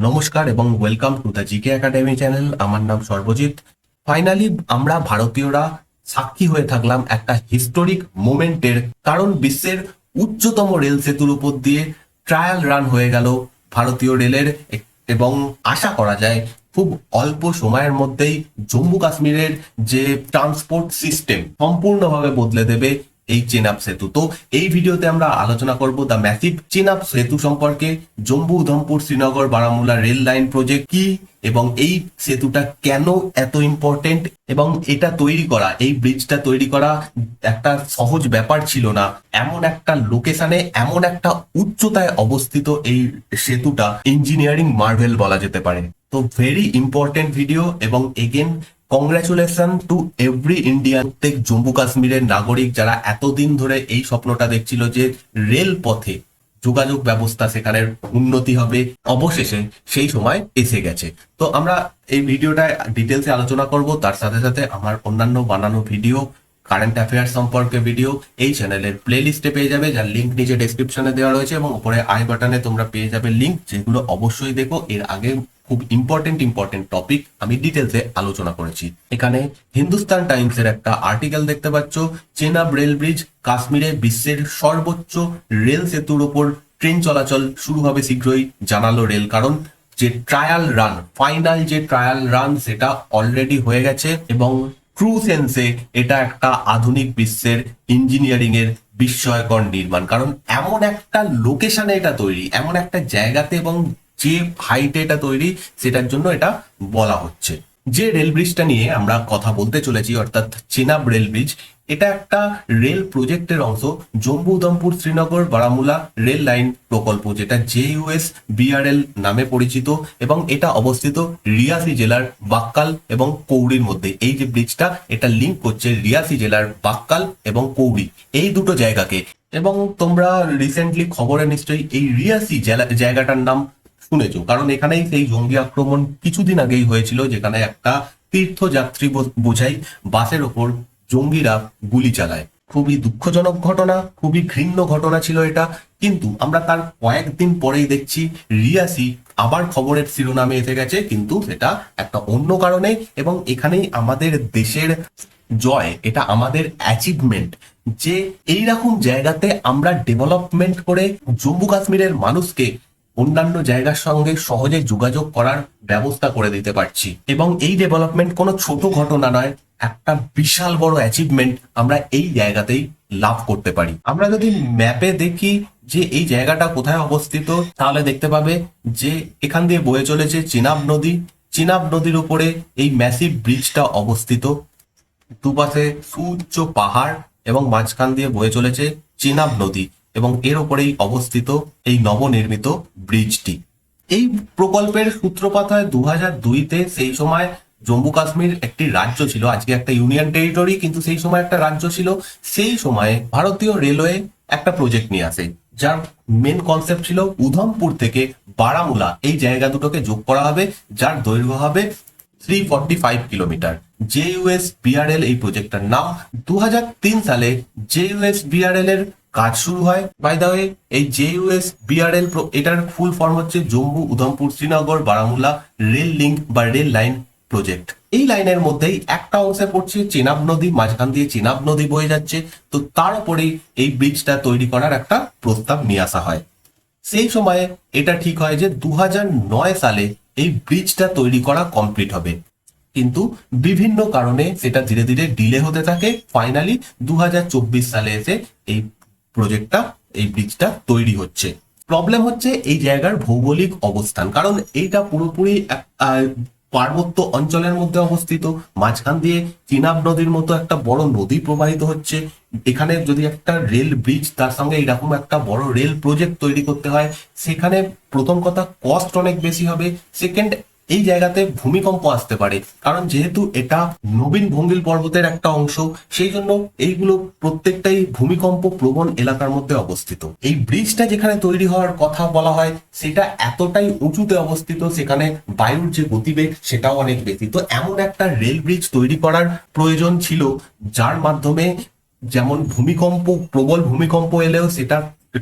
নমস্কার এবং welcome to the GK academy channel আমার নাম সর্বজিৎ। ফাইনালি আমরা ভারতীয়রা সাক্ষী হয়ে থাকলাম একটা হিস্টোরিক মোমেন্টের কারণ বিশ্বের উচ্চতম রেল সেতুর উপর দিয়ে ট্রায়াল রান হয়ে গেল ভারতীয় রেলের এবং আশা করা যায় খুব অল্প সময়ের মধ্যেই জম্মু কাশ্মীরের যে ট্রান্সপোর্ট সিস্টেম সম্পূর্ণভাবে বদলে দেবে এই চেনাব সেতু। তো এই ভিডিওতে আমরা আলোচনা করব দ্য ম্যাসিভ চেনাব সেতু সম্পর্কে, Jammu Udhampur, Srinagar Baramulla rail line project কি এবং এই সেতুটা কেন এত ইম্পর্টেন্ট এবং এটা তৈরি করা, এই ব্রিজটা তৈরি করা একটা সহজ ব্যাপার ছিল না। এমন একটা লোকেশনে এমন একটা উচ্চতায় অবস্থিত এই সেতুটা ইঞ্জিনিয়ারিং মার্ভেল বলা যেতে পারে। তো ভেরি ইম্পর্টেন্ট ভিডিও এবং again congratulation to every Indian প্রত্যেক জম্মু কাশ্মীরের নাগরিক যারা এতদিন ধরে এই স্বপ্নটা দেখছিল যে রেল পথে যোগাযোগ ব্যবস্থা সেখানের উন্নতি হবে, অবশেষে সেই সময় এসে গেছে। তো আমরা এই ভিডিওটা ডিটেলসে আলোচনা করব, তার সাথে সাথে আমার অন্যান্য বানানো ভিডিও কারেন্ট অ্যাফেয়ার্স সম্পর্কে ভিডিও এই চ্যানেলের প্লে লিস্টে পেয়ে যাবে, যার লিঙ্ক নিচে ডেসক্রিপশনে দেওয়া রয়েছে এবং উপরে আই বাটনে তোমরা পেয়ে যাবে লিঙ্ক যেগুলো অবশ্যই দেখো। এর আগে খুব ইম্পর্টেন্ট ইম্পর্টেন্ট টপিক আমি ডিটেলসে আলোচনা করেছি। এখানে হিন্দুস্তান টাইমসের একটা আর্টিকেল দেখতে পাচ্ছ চেনাব রেল ব্রিজ কাশ্মীরে বিশ্বের সর্বোচ্চ রেল সেতুর ওপর ট্রেন চলাচল শুরু হবে শীঘ্রই, জানালো রেল কারণ, যে ট্রায়াল রান ফাইনাল যে ট্রায়াল রান সেটা অলরেডি হয়ে গেছে এবং ট্রু সেন্সে এটা একটা আধুনিক বিশ্বের ইঞ্জিনিয়ারিং এর বিস্ময়কর নির্মাণ। কারণ এমন একটা লোকেশনে এটা তৈরি, এমন একটা জায়গাতে এবং যে হাইটে এটা তৈরি, সেটার জন্য এটা বলা হচ্ছে। যে রেল ব্রিজটা নিয়ে আমরা কথা বলতে চলেছি, অর্থাৎ চেনাব রেল ব্রিজ এটা একটা রেল প্রজেক্টের অংশ জম্মু উদমপুর শ্রীনগর বারামুলা রেল লাইন প্রকল্প, যেটা জেইউএস বিআরএল নামে পরিচিত, এবং এটা অবস্থিত রিয়াসি জেলার বাক্কাল এবং কৌড়ির মধ্যে। এই যে ব্রিজটা এটা লিঙ্ক করছে রিয়াসি জেলার বাক্কাল এবং কৌড়ি, এই দুটো জায়গাকে। এবং তোমরা রিসেন্টলি খবরে নিশ্চয়ই এই রিয়াসি জায়গাটার নাম শুনেছো। কারণ এখানেই সেই জঙ্গি আক্রমণ কিছুদিন আগেই হয়েছিল, যেখানে একটা তীর্থযাত্রী বোঝাই বাসের ওপর জঙ্গিরা গুলি চালায়। খুবই দুঃখজনক ঘটনা, খুবই ঘৃণ্য ঘটনা ছিল এটা। কিন্তু আমরা তার কয়েকদিন পরেই দেখছি রিয়াসি আবার খবরের শিরোনামে এসে গেছে, কিন্তু সেটা একটা অন্য কারণে এবং এখানেই আমাদের দেশের জয়, এটা আমাদের অ্যাচিভমেন্ট যে এই রকম জায়গাতে আমরা ডেভেলপমেন্ট করে জম্মু কাশ্মীরের মানুষকে অন্যান্য জায়গার সঙ্গে সহজে যোগাযোগ করার ব্যবস্থা করে দিতে পারছি। এবং এই ডেভেলপমেন্ট কোনো ছোট ঘটনা নয়, একটা বিশাল বড় অ্যাচিভমেন্ট আমরা এই জায়গাতেই লাভ করতে পারি। আমরা যদি ম্যাপে দেখি যে এই জায়গাটা কোথায় অবস্থিত, তাহলে দেখতে পাবে যে এখান দিয়ে বয়ে চলেছে চিনাব নদী। চিনাব নদীর উপরে এই ম্যাসিভ ব্রিজটা অবস্থিত। দুপাশে সুউচ্চ পাহাড় এবং মাঝখান দিয়ে বয়ে চলেছে চিনাব নদী। এবং এর উপরেই অবস্থিত এই নবনির্মিত ব্রিজটি। এই প্রকল্পের সূত্রপাত হয় দু হাজার দুইতে সেই সময় জম্মু কাশ্মীর একটি রাজ্য ছিল। আজকে একটা ইউনিয়ন টেরিটরি, কিন্তু সেই সময় একটা রাজ্য ছিল। সেই সময়ে ভারতীয় রেলওয়ে একটা প্রজেক্ট নিয়ে আসে, যার মেন কনসেপ্ট ছিল উধমপুর থেকে বারামুলা। এই জায়গা দুটোকে যোগ করা হবে, যার দৈর্ঘ্য হবে three forty five kilometre JUS BRL এই প্রজেক্টটার নাম। দু হাজার তিন সালে জেইউএস বিআরএল এর কাজ শুরু হয়। বাই দা ওয়ে এই জেইউএস বিআরএল এটার ফুল ফর্ম হচ্ছে জম্মু, উধমপুর, শ্রীনগর বারামুলা রেল লিঙ্ক বা রেল লাইন প্রজেক্ট এই লাইনের মধ্যেই একটা অংশে পড়ছে চেনাব নদী, মাঝখান দিয়ে চেনাব নদী বয়ে যাচ্ছে। তো তার উপরেই এই ব্রিজটা তৈরি করার একটা প্রস্তাব নিয়ে আসা হয়। সেই সময়ে এটা ঠিক হয় যে দু সালে এই ব্রিজটা তৈরি করা কমপ্লিট হবে। কিন্তু বিভিন্ন কারণে সেটা ধীরে ধীরে ডিলে হতে থাকে। ফাইনালি দু হাজার চব্বিশ সালে এসে এই প্রজেক্টটা এই ব্রিজটা তৈরি হচ্ছে। প্রবলেম হচ্ছে এই জায়গার ভৌগোলিক অবস্থান, কারণ এইটা পুরোপুরি পার্বত্য অঞ্চলের মধ্যে অবস্থিত। মাঝখান দিয়ে চিনাব নদীর মতো একটা বড় নদী প্রবাহিত হচ্ছে। এখানে যদি একটা রেল ব্রিজ তার সঙ্গে এরকম একটা বড় রেল প্রজেক্ট তৈরি করতে হয়, সেখানে প্রথম কথা কস্ট অনেক বেশি হবে। সেকেন্ড এই জায়গাতে ভূমিকম্প আসতে পারে। কারণ যেহেতু এটা নবীন ভঙ্গিল পর্বতের একটা অংশ, সেই জন্য এইগুলো প্রত্যেকটাই ভূমিকম্প প্রবণ এলাকার মধ্যে অবস্থিত। এই ব্রিজটা যেখানে তৈরি হওয়ার কথা বলা হয়, সেটা এতটাই উঁচুতে অবস্থিত, সেখানে বায়ুর যে গতিবেগ, সেটাও অনেক বেশি তো এমন একটা রেল ব্রিজ তৈরি করার প্রয়োজন ছিল, যার মাধ্যমে যেমন ভূমিকম্প, প্রবল ভূমিকম্প এলেও সেটা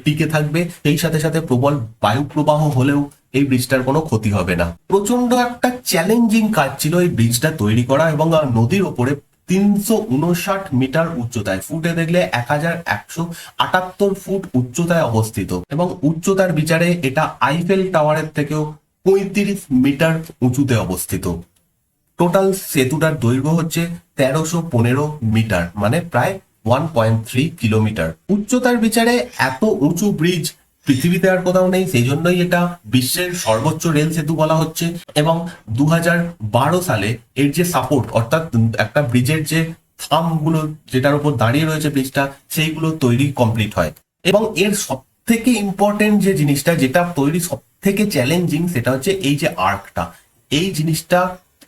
টিকে থাকবে, সেই সাথে সাথে প্রবল বায়ু প্রবাহ হলেও এই ব্রিজটার কোনো ক্ষতি হবে না। প্রচণ্ড একটা চ্যালেঞ্জিং কাজ ছিল এই ব্রিজটা তৈরি করা এবং নদীর ওপরে তিনশো উনষাট মিটার উচ্চতায়, ফুটে দেখলে এক হাজার একশো আটাত্তর ফুট উচ্চতায় অবস্থিত এবং উচ্চতার বিচারে এটা আইফেল টাওয়ারের থেকেও পঁয়ত্রিশ মিটার উঁচুতে অবস্থিত। টোটাল সেতুটার দৈর্ঘ্য হচ্ছে তেরোশো পনেরো মিটার মানে প্রায় ওয়ান পয়েন্ট থ্রি কিলোমিটার উচ্চতার বিচারে এত উঁচু ব্রিজ পৃথিবীতে আর কোথাও নেই, সেই জন্যই এটা বিশ্বের সর্বোচ্চ রেল সেতু বলা হচ্ছে এবং দু সালে এর যে সাপোর্ট অর্থাৎ একটা ব্রিজের যে থামগুলো যেটার উপর দাঁড়িয়ে রয়েছে ব্রিজটা সেইগুলো তৈরি কমপ্লিট হয়। এবং এর সব থেকে ইম্পর্টেন্ট যে জিনিসটা, যেটা তৈরি সব থেকে চ্যালেঞ্জিং সেটা হচ্ছে এই যে আর্কটা এই জিনিসটা,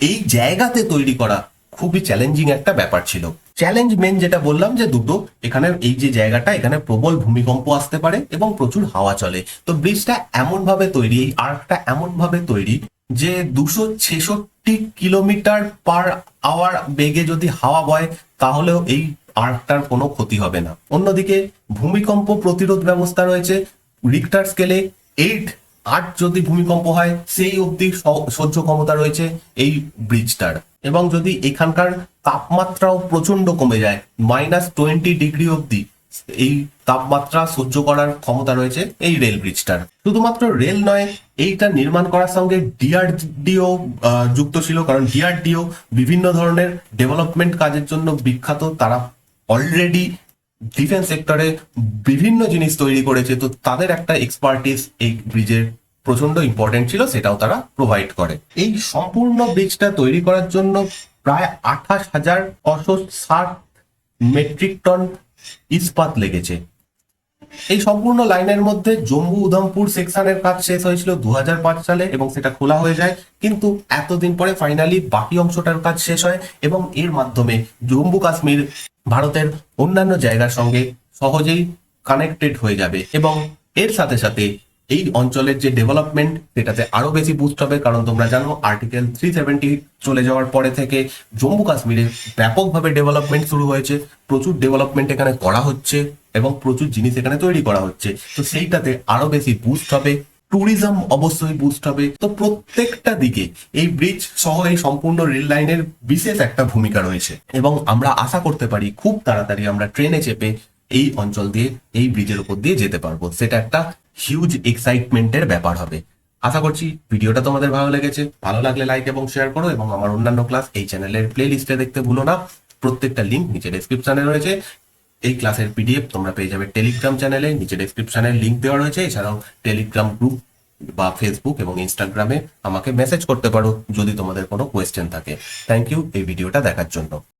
এই জায়গাতে তৈরি করা খুবই চ্যালেঞ্জিং একটা ব্যাপার ছিল। চ্যালেঞ্জ মেন যেটা বললাম যে দুটো, এখানে এই যে জায়গাটা, এখানে প্রবল ভূমিকম্প আসতে পারে এবং প্রচুর হাওয়া চলে। তো ব্রিজটা এমন ভাবে তৈরি, এই আর্কটা এমন ভাবে তৈরি যে দুশো ছেষট্টি কিলোমিটার পার আওয়ার বেগে যদি হাওয়া বয়, তাহলেও এই আর্কটার কোনো ক্ষতি হবে না। অন্যদিকে ভূমিকম্প প্রতিরোধ ব্যবস্থা রয়েছে রিক্টার স্কেলে এইট আট যদি ভূমিকম্প হয়, সেই অবধি সহ্য ক্ষমতা রয়েছে এই ব্রিজটার। এবং যদি এখানকার তাপমাত্রাও প্রচণ্ড কমে যায় মাইনাস টোয়েন্টি ডিগ্রি অবধি, এই তাপমাত্রা সহ্য করার ক্ষমতা রয়েছে এই রেল ব্রিজটার। শুধুমাত্র রেল নয়, এইটা নির্মাণ করার সঙ্গে ডিআরডিও যুক্ত ছিল। কারণ ডিআরডিও বিভিন্ন ধরনের ডেভেলপমেন্ট কাজের জন্য বিখ্যাত। তারা অলরেডি ডিফেন্স সেক্টরে বিভিন্ন জিনিস তৈরি করেছে, তো তাদের একটা এক্সপার্টিস এই ব্রিজের প্রচণ্ড ইম্পর্টেন্ট ছিল, সেটাও তারা প্রোভাইড করে। এই সম্পূর্ণ ব্রিজটা তৈরি করার জন্য প্রায় আঠাশ হাজার ছশো ষাট মেট্রিক টন ইস্পাত লেগেছে। এই সম্পূর্ণ লাইনের মধ্যে জম্মু উধমপুর সেকশনের কাজ শেষ হয়েছিল দু হাজার পাঁচ সালে এবং সেটা খোলা হয়ে যায়। কিন্তু এতদিন পরে ফাইনালি বাকি অংশটার কাজ শেষ হয় এবং এর মাধ্যমে জম্মু কাশ্মীর ভারতের অন্যান্য জায়গার সঙ্গে সহজেই কানেক্টেড হয়ে যাবে এবং এর সাথে সাথে এই অঞ্চলের যে ডেভেলপমেন্ট সেটাতে আরও বেশি বুস্ট হবে। কারণ তোমরা জানো আর্টিকেল থ্রি সেভেন্টি চলে যাওয়ার পরে থেকে জম্মু কাশ্মীরে ব্যাপকভাবে ডেভেলপমেন্ট শুরু হয়েছে। প্রচুর ডেভেলপমেন্ট এখানে করা হচ্ছে এবং প্রচুর জিনিস এখানে তৈরি করা হচ্ছে। তো সেইটাতে আরও বেশি বুস্ট হবে। ট্যুরিজম অবশ্যই বুস্ট হবে। তো প্রত্যেকটা দিকে এই ব্রিজ সহ এই সম্পূর্ণ রেল লাইনের বিশেষ একটা ভূমিকা রয়েছে। এবং আমরা আশা করতে পারি, খুব তাড়াতাড়ি আমরা ট্রেনে চেপে এই অঞ্চল দিয়ে, এই ব্রিজের উপর দিয়ে যেতে পারব। সেটা একটা হিউজ এক্সাইটমেন্টের ব্যাপার হবে। আশা করছি ভিডিওটা তোমাদের ভালো লেগেছে। ভালো লাগলে লাইক এবং শেয়ার করো এবং আমার অন্যান্য ক্লাস এই চ্যানেলের প্লে লিস্টে দেখতে ভুলো না। প্রত্যেকটা লিঙ্ক নিচে ডেসক্রিপশনে রয়েছে। এই ক্লাসের পিডিএফ তোমরা পেয়ে যাবে টেলিগ্রাম চ্যানেলে নিচে ডেসক্রিপশনে লিঙ্ক দেওয়া রয়েছে। এছাড়াও টেলিগ্রাম গ্রুপ বা ফেসবুক এবং ইনস্টাগ্রামে আমাকে মেসেজ করতে পারো যদি তোমাদের কোনো কোয়েশ্চেন থাকে। থ্যাংক ইউ এই ভিডিওটা দেখার জন্য।